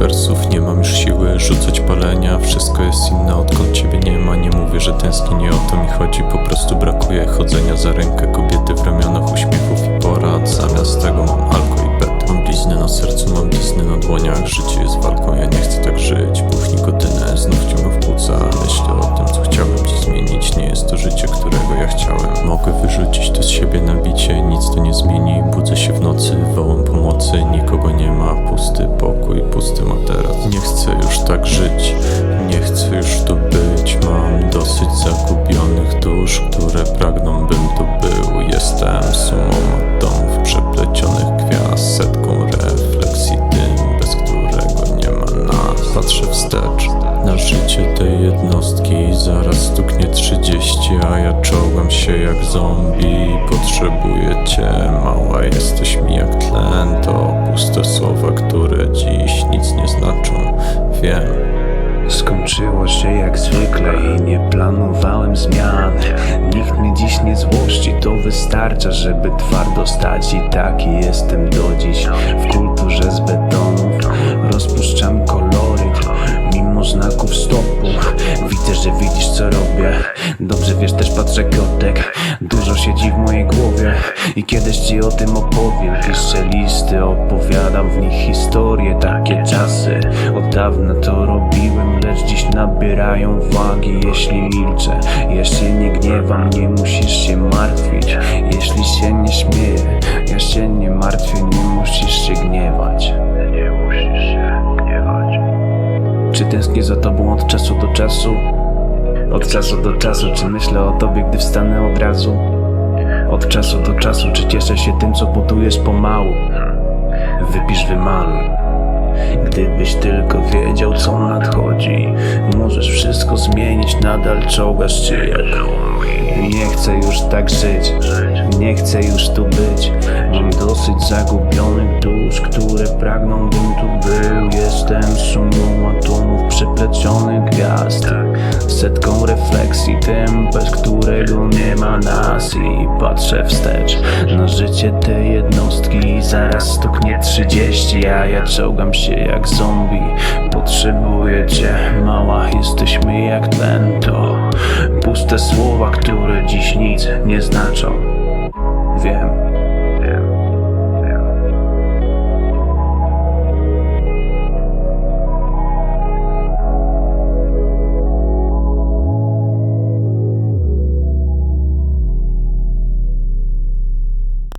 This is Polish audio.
wersów Nie mam już siły rzucać palenia Wszystko jest inne odkąd ciebie nie ma. Nie mówię, że tęsknię, nie o to mi chodzi Po prostu brakuje chodzenia za rękę Kobiety w ramionach, uśmiechów i porad. Zamiast tego mam alko i bet Mam blizny na sercu, mam blizny na dłoniach. Życie Nic to nie zmieni, budzę się w nocy Wołam pomocy, nikogo nie ma. Pusty pokój, pusty materac. Nie chcę już tak żyć. Nie chcę już tu być. Mam dosyć zagubionych dusz Które jednostki. Zaraz stuknie 30, a ja czołgam się jak zombie. Potrzebuję cię, mała jesteś mi jak tlen. To puste słowa, które dziś nic nie znaczą. Wiem. Skończyło się jak zwykle i nie planowałem zmian. Nikt mnie dziś nie złości, to wystarcza, żeby twardo stać I taki jestem do dziś. W kulturze Dobrze wiesz, też patrzę kotek Dużo siedzi w mojej głowie I kiedyś ci o tym opowiem. Piszę listy, opowiadam w nich historie Takie czasy. Od dawna to robiłem Lecz dziś nabierają wagi. Jeśli milczę, ja się nie gniewam Nie musisz się martwić. Jeśli się nie śmieję Ja się nie martwię, nie musisz się gniewać. Nie musisz się gniewać. Czy tęsknię za tobą od czasu do czasu? Od czasu do czasu, czy myślę o tobie, gdy wstanę od razu? Od czasu do czasu, czy cieszę się tym, co budujesz pomału? Wypisz, wymaluj. Gdybyś tylko wiedział, co nadchodzi, możesz wszystko zmienić, nadal czołgasz się jak Nie chcę już tak żyć, nie chcę już tu być. Mam dosyć zagubionych dusz, które pragną, bym tu był. Jestem sumą atomów przeplecionych gwiazd, refleksji, tym, bez którego nie ma nas. I patrzę wstecz na życie tej jednostki. Zaraz stuknie 30, a ja czołgam się jak zombie. Potrzebuję cię, mała, jesteśmy jak tlen. To puste słowa, które dziś nic nie znaczą. Wiem.